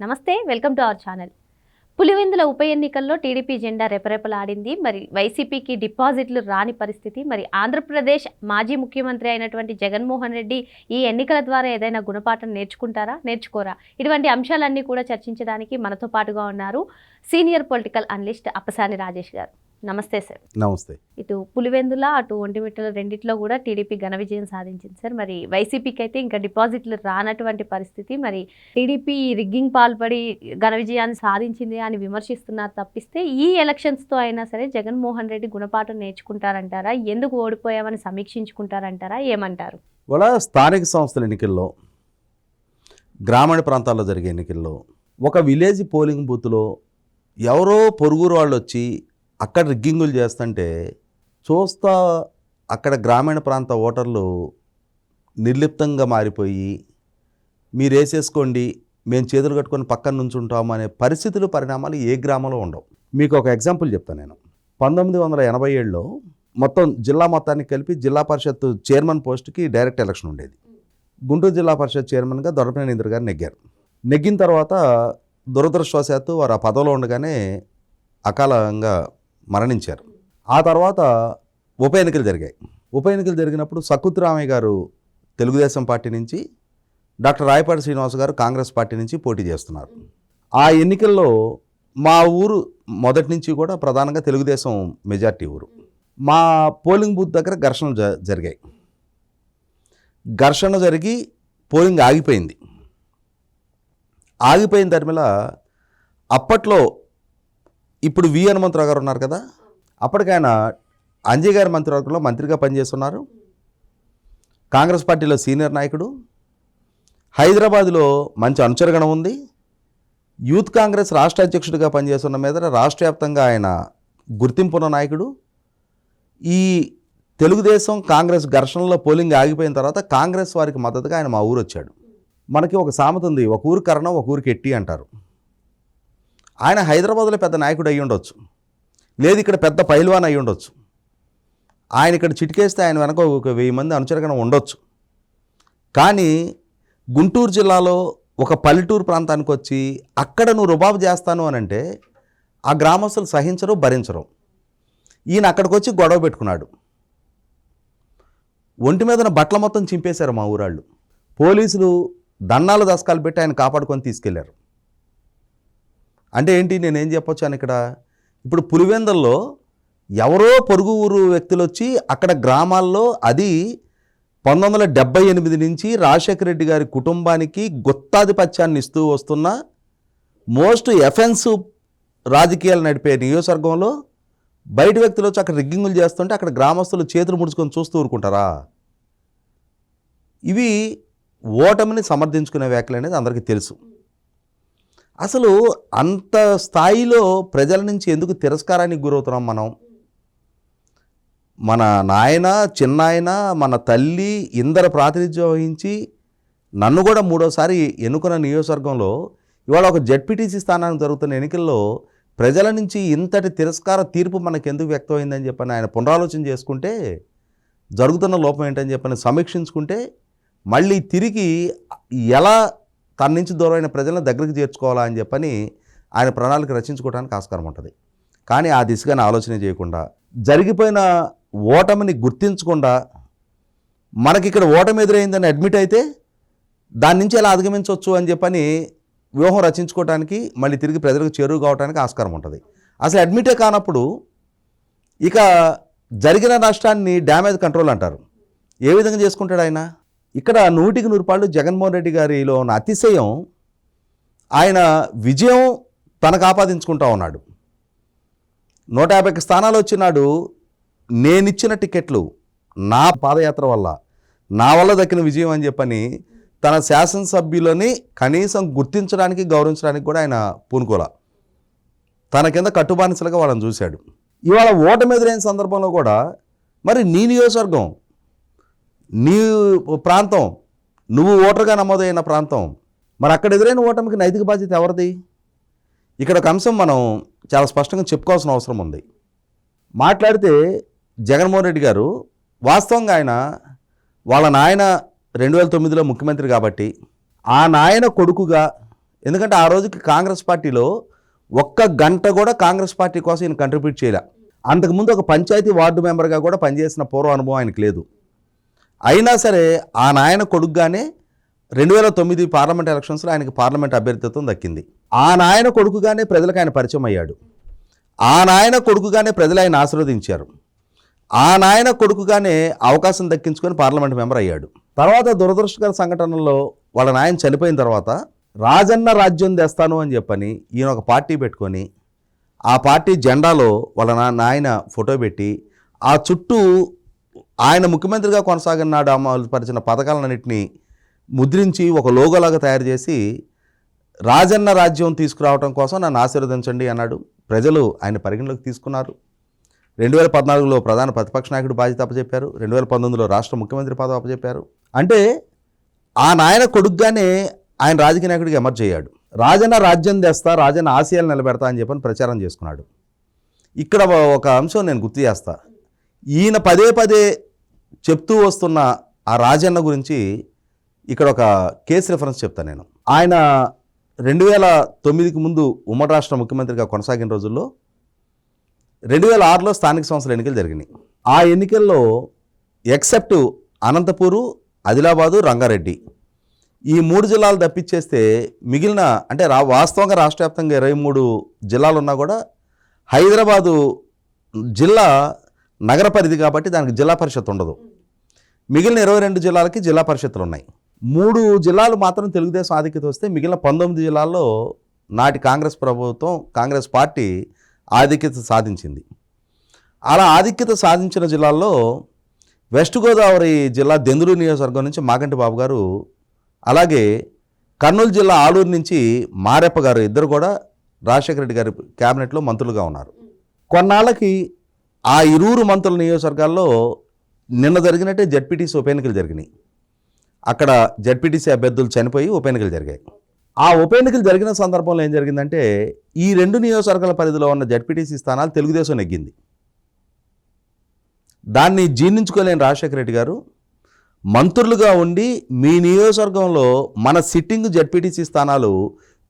నమస్తే welcome to our channel. Pulivendula ఉప ఎన్నికల్లో టీడీపీ జెండా రెపరెపలాడింది. మరి వైసీపీకి డిపాజిట్లు రాని పరిస్థితి మరి ఆంధ్రప్రదేశ్ మాజీ ముఖ్యమంత్రి అయినటువంటి జగన్మోహన్ రెడ్డి ఈ ఎన్నికల ద్వారా ఏదైనా గుణపాఠం నేర్చుకుంటారా నేర్చుకోరా? ఇటువంటి అంశాలన్నీ కూడా చర్చించడానికి మనతో పాటుగా ఉన్నారు senior political analyst Appasani Rajesh garu. నమస్తే సార్. నమస్తే. ఇటు పులివెందుల అటు ఒంటిమిట్టల రెండిట్లో కూడా టీడీపీ ఘన విజయం సాధించింది సార్. మరి వైసీపీకి అయితే ఇంకా డిపాజిట్లు రానటువంటి పరిస్థితి. మరి టీడీపీ రిగ్గింగ్ పాల్పడి ఘన విజయాన్ని సాధించింది అని విమర్శిస్తున్నారు తప్పిస్తే ఈ ఎలక్షన్స్తో అయినా సరే జగన్మోహన్ రెడ్డి గుణపాఠం నేర్చుకుంటారంటారా? ఎందుకు ఓడిపోయామని సమీక్షించుకుంటారంటారా? ఏమంటారు? ఇవాళ స్థానిక సంస్థల ఎన్నికల్లో గ్రామీణ ప్రాంతాల్లో జరిగే ఎన్నికల్లో ఒక విలేజ్ పోలింగ్ బూత్లో ఎవరో పొరుగురు వాళ్ళు వచ్చి అక్కడ రిగ్గింగులు చేస్తుంటే చూస్తా అక్కడ గ్రామీణ ప్రాంత ఓటర్లు నిర్లిప్తంగా మారిపోయి మీరు వేసేసుకోండి మేము చేతులు కట్టుకొని పక్కన నుంచుంటాము అనే పరిస్థితులు పరిణామాలు ఏ గ్రామంలో ఉండవు. మీకు ఒక ఎగ్జాంపుల్ చెప్తాను నేను. పంతొమ్మిది వందల ఎనభై ఏడులో మొత్తం జిల్లా మొత్తానికి కలిపి జిల్లా పరిషత్ చైర్మన్ పోస్ట్కి డైరెక్ట్ ఎలక్షన్ ఉండేది. గుంటూరు జిల్లా పరిషత్ చైర్మన్గా దొరపనేని ఇంద్ర గారు నెగ్గారు. నెగ్గిన తర్వాత దురదృష్టవశాత్తు వారు ఆ పదవిలో ఉండగానే అకాలంగా మరణించారు. ఆ తర్వాత ఉప ఎన్నికలు జరిగాయి. ఉప ఎన్నికలు జరిగినప్పుడు సకుత్రామయ్య గారు తెలుగుదేశం పార్టీ నుంచి డాక్టర్ రాయపాటి శ్రీనివాస్ గారు కాంగ్రెస్ పార్టీ నుంచి పోటీ చేస్తున్నారు. ఆ ఎన్నికల్లో మా ఊరు మొదటి నుంచి కూడా ప్రధానంగా తెలుగుదేశం మెజార్టీ ఊరు. మా పోలింగ్ బూత్ దగ్గర ఘర్షణలు జ జరిగాయి. ఘర్షణ జరిగి పోలింగ్ ఆగిపోయింది. ఆగిపోయిన తరిమిలా అప్పట్లో ఇప్పుడు వి హనుమంతరావు గారు ఉన్నారు కదా? అప్పటికైనా అంజయ్ గారి మంత్రివర్గంలో మంత్రిగా పనిచేస్తున్నారు. కాంగ్రెస్ పార్టీలో సీనియర్ నాయకుడు. హైదరాబాద్లో మంచి అనుచరగణం ఉంది. యూత్ కాంగ్రెస్ రాష్ట్ర అధ్యక్షుడిగా పనిచేస్తున్న మీద రాష్ట్ర వ్యాప్తంగా ఆయన గుర్తింపున్న నాయకుడు. ఈ తెలుగుదేశం కాంగ్రెస్ ఘర్షణలో పోలింగ్ ఆగిపోయిన తర్వాత కాంగ్రెస్ వారికి మద్దతుగా ఆయన మా ఊరు వచ్చాడు మనకి ఒక సామెత ఉంది ఒక ఊరు కరణం ఒక ఊరికి ఎట్టి అంటారు. ఆయన హైదరాబాద్లో పెద్ద నాయకుడు అయ్యి ఉండొచ్చు. లేదు ఇక్కడ పెద్ద పైల్వాన్ అయ్యి ఉండొచ్చు. ఆయన ఇక్కడ చిటికేస్తే ఆయన వెనక ఒక వెయ్యి మంది అనుచరగణం ఉండొచ్చు. కానీ గుంటూరు జిల్లాలో ఒక పల్లెటూరు ప్రాంతానికి వచ్చి అక్కడ నువ్వు రుబాబు చేస్తాను అని అంటే ఆ గ్రామస్తులు సహించరు భరించరు. ఈయన అక్కడికి వచ్చి గొడవ పెట్టుకున్నాడు. ఒంటి మీదన బట్టల మొత్తం చింపేశారు మా ఊరాళ్ళు. పోలీసులు దండాలు దశకాలు పెట్టి ఆయన కాపాడుకొని తీసుకెళ్ళారు. అంటే ఏంటి? నేనేం చెప్పొచ్చు అని ఇక్కడ? ఇప్పుడు పులివెందల్లో ఎవరో పొరుగు ఊరు వ్యక్తులు వచ్చి అక్కడ గ్రామాల్లో అది పంతొమ్మిది వందల డెబ్బై ఎనిమిది నుంచి రాజశేఖర రెడ్డి గారి కుటుంబానికి గుత్తాధిపత్యాన్ని ఇస్తూ వస్తున్న మోస్ట్ ఎఫెన్సివ్ రాజకీయాలు నడిపే నియోజకవర్గంలో బయట వ్యక్తులు వచ్చి అక్కడ రిగ్గింగులు చేస్తుంటే అక్కడ గ్రామస్తులు చేతులు ముడుచుకొని చూస్తూ ఊరుకుంటారా? ఇవి ఓటమిని సమర్థించుకునే వ్యాఖ్యలు అనేది అందరికీ తెలుసు. అసలు అంత స్థాయిలో ప్రజల నుంచి ఎందుకు తిరస్కారానికి గురవుతున్నాం మనం? మన నాయన చిన్నాయన మన తల్లి ఇందరు ప్రాతినిధ్యం వహించి నన్ను కూడా మూడోసారి ఎన్నుకున్న నియోజకవర్గంలో ఇవాళ ఒక జడ్పీటీసీ స్థానానికి జరుగుతున్న ఎన్నికల్లో ప్రజల నుంచి ఇంతటి తిరస్కార తీర్పు మనకు ఎందుకు వ్యక్తమైందని చెప్పని ఆయన పునరాలోచన చేసుకుంటే జరుగుతున్న లోపం ఏంటని చెప్పని సమీక్షించుకుంటే మళ్ళీ తిరిగి ఎలా తన నుంచి దూరమైన ప్రజలను దగ్గరికి చేర్చుకోవాలా అని చెప్పని ఆయన ప్రణాళిక రచించుకోవడానికి ఆస్కారం ఉంటుంది. కానీ ఆ దిశగానే ఆలోచన చేయకుండా జరిగిపోయిన ఓటమిని గుర్తించకుండా మనకి ఇక్కడ ఓటమి ఎదురైందని అడ్మిట్ అయితే దాని నుంచి ఎలా అధిగమించవచ్చు అని చెప్పని వ్యూహం రచించుకోవడానికి మళ్ళీ తిరిగి ప్రజలకు చేరువు కావడానికి ఆస్కారం ఉంటుంది. అసలు అడ్మిటే కానప్పుడు ఇక జరిగిన నష్టాన్ని డ్యామేజ్ కంట్రోల్ అంటారు. ఏ విధంగా చేసుకుంటాడు ఆయన? ఇక్కడ నూటికి నూరు పాళ్ళు జగన్మోహన్ రెడ్డి గారిలో ఉన్న అతిశయం ఆయన విజయం తనకు ఆపాదించుకుంటా ఉన్నాడు. నూట యాభైకి స్థానాలు వచ్చినాడు. నేనిచ్చిన టికెట్లు నా పాదయాత్ర వల్ల నా వల్ల దక్కిన విజయం అని చెప్పని తన శాసనసభ్యులని కనీసం గుర్తించడానికి గౌరవించడానికి కూడా ఆయన పూనుకోల. తన కింద కట్టుబానిసలుగా వాళ్ళని చూశాడు. ఇవాళ ఓటమి ఎదురైన సందర్భంలో కూడా మరి నీ నియోజకవర్గం నీ ప్రాంతం నువ్వు ఓటర్గా నమోదైన ప్రాంతం మరి అక్కడ ఎదురైన ఓటమికి నైతిక బాధ్యత ఎవరిది? ఇక్కడ ఒక అంశం మనం చాలా స్పష్టంగా చెప్పుకోవాల్సిన అవసరం ఉంది. మాట్లాడితే జగన్మోహన్ రెడ్డి గారు వాస్తవంగా ఆయన వాళ్ళ నాయన రెండు వేల తొమ్మిదిలో ముఖ్యమంత్రి కాబట్టి ఆ నాయన కొడుకుగా ఎందుకంటే ఆ రోజుకి కాంగ్రెస్ పార్టీలో ఒక్క గంట కూడా కాంగ్రెస్ పార్టీ కోసం ఈయన కంట్రిబ్యూట్ చేయలే. అంతకుముందు ఒక పంచాయతీ వార్డు మెంబర్గా కూడా పనిచేసిన పూర్వ అనుభవం ఆయనకు లేదు. అయినా సరే ఆ నాయన కొడుకుగానే రెండు వేల తొమ్మిది పార్లమెంట్ ఎలక్షన్స్లో ఆయనకి పార్లమెంట్ అభ్యర్థిత్వం దక్కింది. ఆ నాయన కొడుకుగానే ప్రజలకు ఆయన పరిచయం అయ్యాడు. ఆ నాయన కొడుకుగానే ప్రజలు ఆయన ఆశీర్వదించారు. ఆ నాయన కొడుకుగానే అవకాశం దక్కించుకొని పార్లమెంట్ మెంబర్ అయ్యాడు. తర్వాత దురదృష్టకర సంఘటనలో వాళ్ళ నాయన చనిపోయిన తర్వాత రాజన్న రాజ్యం తెస్తాను అని చెప్పని ఈయన ఒక పార్టీ పెట్టుకొని ఆ పార్టీ జెండాలో వాళ్ళ నాయన ఫోటో పెట్టి ఆ చుట్టూ ఆయన ముఖ్యమంత్రిగా కొనసాగన్నాడు అమలుపరిచిన పథకాలన్నింటినీ ముద్రించి ఒక లోగోలాగా తయారు చేసి రాజన్న రాజ్యం తీసుకురావడం కోసం నన్ను ఆశీర్వదించండి అన్నాడు. ప్రజలు ఆయన పరిగణలోకి తీసుకున్నారు. రెండు వేల పద్నాలుగులో ప్రధాన ప్రతిపక్ష నాయకుడు బాధ్యత అప్పచెప్పారు. రెండు వేల పంతొమ్మిదిలో రాష్ట్ర ముఖ్యమంత్రి పదవి అప్పచెప్పారు. అంటే ఆ నాయన కొడుగ్గానే ఆయన రాజకీయ నాయకుడికి ఎమర్జ్ అయ్యాడు. రాజన్న రాజ్యం తెస్తా రాజన్న ఆశయాలు నిలబెడతా అని చెప్పని ప్రచారం చేసుకున్నాడు. ఇక్కడ ఒక అంశం నేను గుర్తు చేస్తా. ఈయన పదే పదే చెప్తూ వస్తున్న ఆ రాజన్న గురించి ఇక్కడ ఒక కేసు రిఫరెన్స్ చెప్తాను నేను. ఆయన రెండు వేల తొమ్మిదికి ముందు ఉమ్మడి రాష్ట్ర ముఖ్యమంత్రిగా కొనసాగిన రోజుల్లో రెండు వేల ఆరులో స్థానిక సంస్థల ఎన్నికలు జరిగినాయి. ఆ ఎన్నికల్లో ఎక్సెప్ట్ అనంతపూరు ఆదిలాబాదు రంగారెడ్డి ఈ మూడు జిల్లాలు తప్పించేస్తే మిగిలిన అంటే రా వాస్తవంగా రాష్ట్ర వ్యాప్తంగా ఇరవై మూడు జిల్లాలు ఉన్నా కూడా హైదరాబాదు జిల్లా నగర పరిధి కాబట్టి దానికి జిల్లా పరిషత్ ఉండదు. మిగిలిన ఇరవై రెండు జిల్లాలకి జిల్లా పరిషత్తులు ఉన్నాయి. మూడు జిల్లాలు మాత్రం తెలుగుదేశం ఆధిక్యత వస్తే మిగిలిన పంతొమ్మిది జిల్లాల్లో నాటి కాంగ్రెస్ ప్రభుత్వం కాంగ్రెస్ పార్టీ ఆధిక్యత సాధించింది. అలా ఆధిక్యత సాధించిన జిల్లాల్లో వెస్ట్ గోదావరి జిల్లా దెందులు నియోజకవర్గం నుంచి మాగంటి బాబు గారు అలాగే కర్నూలు జిల్లా ఆలూరు నుంచి మారెప్ప గారు ఇద్దరు కూడా రాజశేఖర రెడ్డి గారి క్యాబినెట్లో మంత్రులుగా ఉన్నారు. కొన్నాళ్ళకి ఆ ఇరువురు మంత్రుల నియోజకవర్గాల్లో నిన్న జరిగినట్టే జడ్పీటీసీ ఉప ఎన్నికలు జరిగినాయి. అక్కడ జడ్పీటీసీ అభ్యర్థులు చనిపోయి ఉప ఎన్నికలు జరిగాయి. ఆ ఉప ఎన్నికలు జరిగిన సందర్భంలో ఏం జరిగిందంటే ఈ రెండు నియోజకవర్గాల పరిధిలో ఉన్న జడ్పీటీసీ స్థానాలు తెలుగుదేశం నెగ్గింది. దాన్ని జీర్ణించుకోలేని రాజశేఖర రెడ్డి గారు మంత్రులుగా ఉండి మీ నియోజకవర్గంలో మన సిట్టింగ్ జడ్పీటీసీ స్థానాలు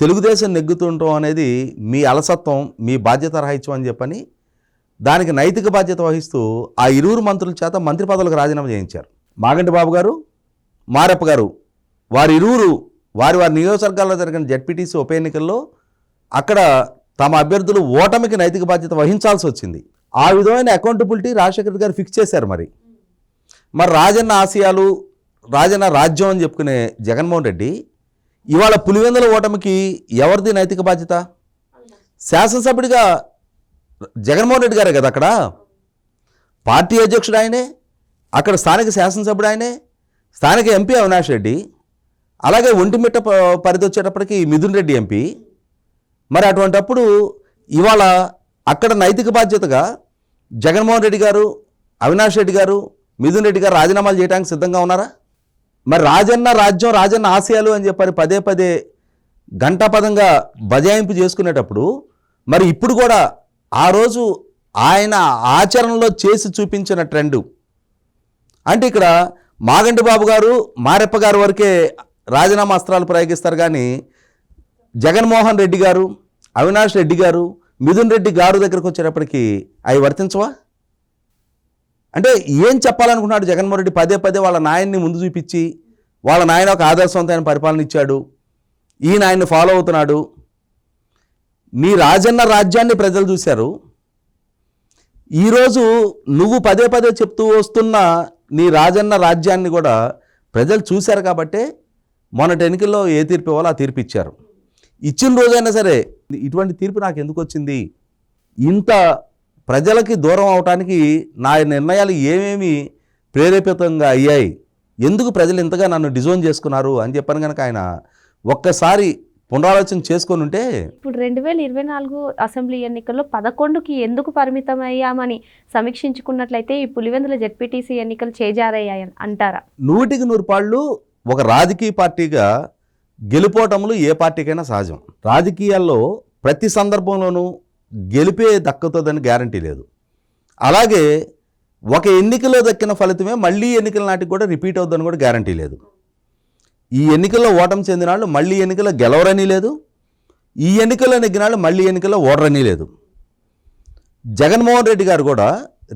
తెలుగుదేశం నెగ్గుతుండటం అనేది మీ అలసత్వం మీ బాధ్యత రాహిత్యం అని చెప్పని దానికి నైతిక బాధ్యత వహిస్తూ ఆ ఇరువురు మంత్రుల చేత మంత్రి పదవులకు రాజీనామా చేయించారు. మాగంటి బాబు గారు మారప్ప గారు వారి ఇరువురు వారి వారి నియోజకవర్గాల్లో జరిగిన జడ్పీటీసీ ఉప ఎన్నికల్లో అక్కడ తమ అభ్యర్థులు ఓటమికి నైతిక బాధ్యత వహించాల్సి వచ్చింది. ఆ విధమైన అకౌంటబిలిటీ రాజశేఖర్ గారు ఫిక్స్ చేశారు మరి. మరి రాజన్న ఆశయాలు రాజన్న రాజ్యం అని చెప్పుకునే జగన్మోహన్ రెడ్డి ఇవాళ పులివెందుల ఓటమికి ఎవరిది నైతిక బాధ్యత? శాసనసభ్యుడిగా జగన్మోహన్ రెడ్డి గారే కదా అక్కడ? పార్టీ అధ్యక్షుడు ఆయనే అక్కడ స్థానిక శాసనసభ్యుడు ఆయనే స్థానిక ఎంపీ అవినాష్ రెడ్డి అలాగే ఒంటిమిట్ట ప- పరిధి వచ్చేటప్పటికి మిథున్ రెడ్డి ఎంపీ. మరి అటువంటప్పుడు ఇవాళ అక్కడ నైతిక బాధ్యతగా జగన్మోహన్ రెడ్డి గారు అవినాష్ రెడ్డి గారు మిథున్ రెడ్డి గారు రాజీనామాలు చేయడానికి సిద్ధంగా ఉన్నారా? మరి రాజన్న రాజ్యం రాజన్న ఆశయాలు అని చెప్పని పదే పదే గంటాపదంగా బజాయింపు చేసుకునేటప్పుడు మరి ఇప్పుడు కూడా ఆ రోజు ఆయన ఆచరణలో చేసి చూపించిన ట్రెండు. అంటే ఇక్కడ మాగంటి బాబు గారు మారెప్ప గారు వరకే రాజీనామా అస్త్రాలు ప్రయోగిస్తారు కానీ జగన్మోహన్ రెడ్డి గారు అవినాష్ రెడ్డి గారు మిథున్ రెడ్డి గారు దగ్గరకు వచ్చేటప్పటికి అవి వర్తించవా? అంటే ఏం చెప్పాలనుకున్నాడు జగన్మోహన్ రెడ్డి? పదే పదే వాళ్ళ నాయన్ని ముందు చూపించి వాళ్ళ నాయన ఒక ఆదర్శవంతమైన పరిపాలన ఇచ్చాడు. ఈయన ఆయన్ని ఫాలో అవుతున్నాడు. నీ రాజన్న రాజ్యాన్ని ప్రజలు చూశారు. ఈరోజు నువ్వు పదే పదే చెప్తూ వస్తున్న నీ రాజన్న రాజ్యాన్ని కూడా ప్రజలు చూశారు కాబట్టే మొన్నటి ఎన్నికల్లో ఏ తీర్పు ఇవ్వాలో ఆ తీర్పు ఇచ్చారు. ఇచ్చిన రోజైనా సరే ఇటువంటి తీర్పు నాకు ఎందుకు వచ్చింది? ఇంత ప్రజలకి దూరం అవటానికి నా నిర్ణయాలు ఏమేమి ప్రేరేపితంగా అయ్యాయి? ఎందుకు ప్రజలు ఇంతగా నన్ను డిజోన్ చేసుకున్నారు? అని చెప్పాను కనుక ఆయన ఒక్కసారి పునరాలోచన చేసుకొని ఉంటే ఇప్పుడు రెండు వేల ఇరవై నాలుగు అసెంబ్లీ ఎన్నికల్లో పదకొండుకి ఎందుకు పరిమితం అయ్యామని సమీక్షించుకున్నట్లయితే ఈ పులివెందుల జెడ్పీటీసీ ఎన్నికలు చేజారయ్యాయి అంటారా? నూటికి నూరు పాళ్ళు ఒక రాజకీయ పార్టీగా గెలుపోవటములు ఏ పార్టీకైనా సహజం. రాజకీయాల్లో ప్రతి సందర్భంలోనూ గెలిపే దక్కుతుందని గ్యారంటీ లేదు. అలాగే ఒక ఎన్నికలో దక్కిన ఫలితమే మళ్ళీ ఎన్నికల నాటికి కూడా రిపీట్ అవుతుందని కూడా గ్యారంటీ లేదు. ఈ ఎన్నికల్లో ఓటమి చెందిన వాళ్ళు మళ్ళీ ఎన్నికల్లో గెలవరని లేదు. ఈ ఎన్నికల్లో నెగ్గిన వాళ్ళు మళ్ళీ ఎన్నికల్లో ఓడరని లేదు. జగన్మోహన్ రెడ్డి గారు కూడా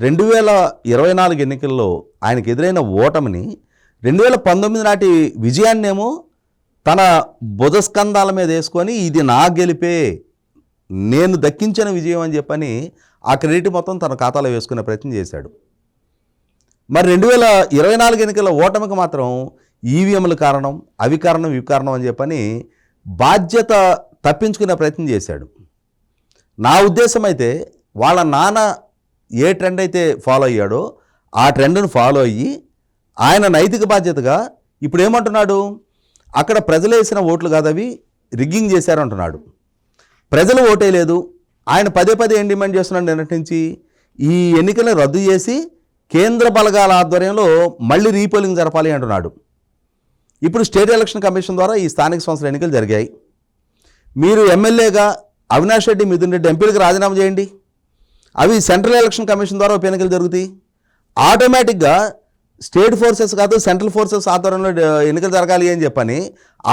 రెండు వేల ఇరవై నాలుగు ఎన్నికల్లో ఆయనకు ఎదురైన ఓటమిని రెండు వేల పంతొమ్మిది నాటి విజయాన్నేమో తన బుధస్కంధాల మీద వేసుకొని ఇది నా గెలిపే నేను దక్కించిన విజయం అని చెప్పని ఆ క్రెడిట్ మొత్తం తన ఖాతాలో వేసుకునే ప్రయత్నం చేశాడు. మరి రెండు వేల ఇరవై నాలుగు ఎన్నికల ఓటమికి మాత్రం ఈవీఎంలు కారణం అవి కారణం ఇవి కారణం అని చెప్పని బాధ్యత తప్పించుకునే ప్రయత్నం చేశాడు. నా ఉద్దేశం అయితే వాళ్ళ నాన్న ఏ ట్రెండ్ అయితే ఫాలో అయ్యాడో ఆ ట్రెండ్ను ఫాలో అయ్యి ఆయన నైతిక బాధ్యతగా ఇప్పుడు ఏమంటున్నాడు? అక్కడ ప్రజలు వేసిన ఓట్లు కాదవి రిగ్గింగ్ చేశారు అంటున్నాడు. ప్రజలు ఓటే లేదు. ఆయన పదే పదే ఏం డిమాండ్ చేస్తున్నాడు నిన్నటి నుంచి? ఈ ఎన్నికలను రద్దు చేసి కేంద్ర బలగాల ఆధ్వర్యంలో మళ్ళీ రీపోలింగ్ జరపాలి అంటున్నాడు. ఇప్పుడు స్టేట్ ఎలక్షన్ కమిషన్ ద్వారా ఈ స్థానిక సంస్థల ఎన్నికలు జరిగాయి. మీరు ఎమ్మెల్యేగా అవినాష్ రెడ్డి మిథున్ రెడ్డి ఎంపీలకు రాజీనామా చేయండి. అవి సెంట్రల్ ఎలక్షన్ కమిషన్ ద్వారా ఉప ఎన్నికలు జరుగుతాయి. ఆటోమేటిక్గా స్టేట్ ఫోర్సెస్ కాదు సెంట్రల్ ఫోర్సెస్ ఆధ్వర్యంలో ఎన్నికలు జరగాలి అని చెప్పని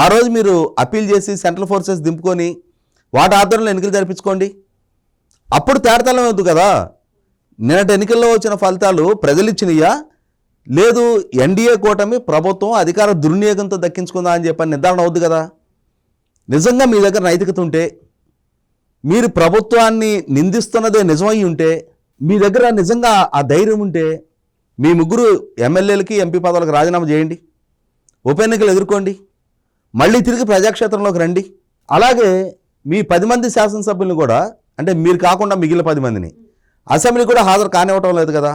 ఆ రోజు మీరు అప్పీల్ చేసి సెంట్రల్ ఫోర్సెస్ దింపుకొని వాటి ఆధ్వర్యంలో ఎన్నికలు జరిపించుకోండి. అప్పుడు తేడతలం అవుతుంది కదా. నిన్నటి ఎన్నికల్లో వచ్చిన ఫలితాలు ప్రజలు ఇచ్చినయ్యా లేదు ఎన్డీఏ కూటమి ప్రభుత్వం అధికార దుర్వినియోగంతో దక్కించుకుందా అని చెప్పని నిర్ధారణ అవుద్ది కదా. నిజంగా మీ దగ్గర నైతికత ఉంటే మీరు ప్రభుత్వాన్ని నిందిస్తున్నదే నిజమై ఉంటే మీ దగ్గర నిజంగా ఆ ధైర్యం ఉంటే మీ ముగ్గురు ఎమ్మెల్యేలకి ఎంపీ పదవులకు రాజీనామా చేయండి. ఉప ఎన్నికలు ఎదుర్కోండి. మళ్ళీ తిరిగి ప్రజాక్షేత్రంలోకి రండి. అలాగే మీ పది మంది శాసనసభ్యులను కూడా అంటే మీరు కాకుండా మిగిలిన పది మందిని అసెంబ్లీ కూడా హాజరు కానివ్వటం లేదు కదా.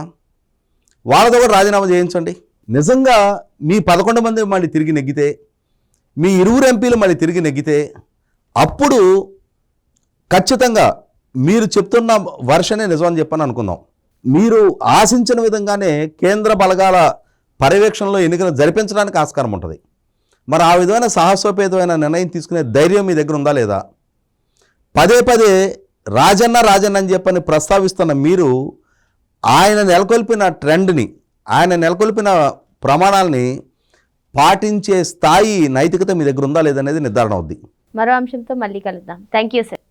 వాళ్ళతో కూడా రాజీనామా చేయించండి. నిజంగా మీ పదకొండు మంది మళ్ళీ తిరిగి నెగ్గితే మీ ఇరువురు ఎంపీలు మళ్ళీ తిరిగి నెగ్గితే అప్పుడు ఖచ్చితంగా మీరు చెప్తున్న వర్షనే నిజం అని చెప్పని అనుకుందాం. మీరు ఆశించిన విధంగానే కేంద్ర బలగాల పర్యవేక్షణలో ఎన్నికలు జరిపించడానికి ఆస్కారం ఉంటుంది. మరి ఆ విధమైన సాహసోపేతమైన నిర్ణయం తీసుకునే ధైర్యం మీ దగ్గర ఉందా లేదా? పదే పదే రాజన్న రాజన్న అని చెప్పని ప్రస్తావిస్తున్న మీరు ఆయన నెలకొల్పిన ట్రెండ్ని ఆయన నెలకొల్పిన ప్రమాణాలని పాటించే స్థాయి నైతికత మీ దగ్గర ఉందా లేదనేది నిర్ధారణ అవుద్ది. మరో అంశంతో మళ్ళీ కలుద్దాం. Thank you sir.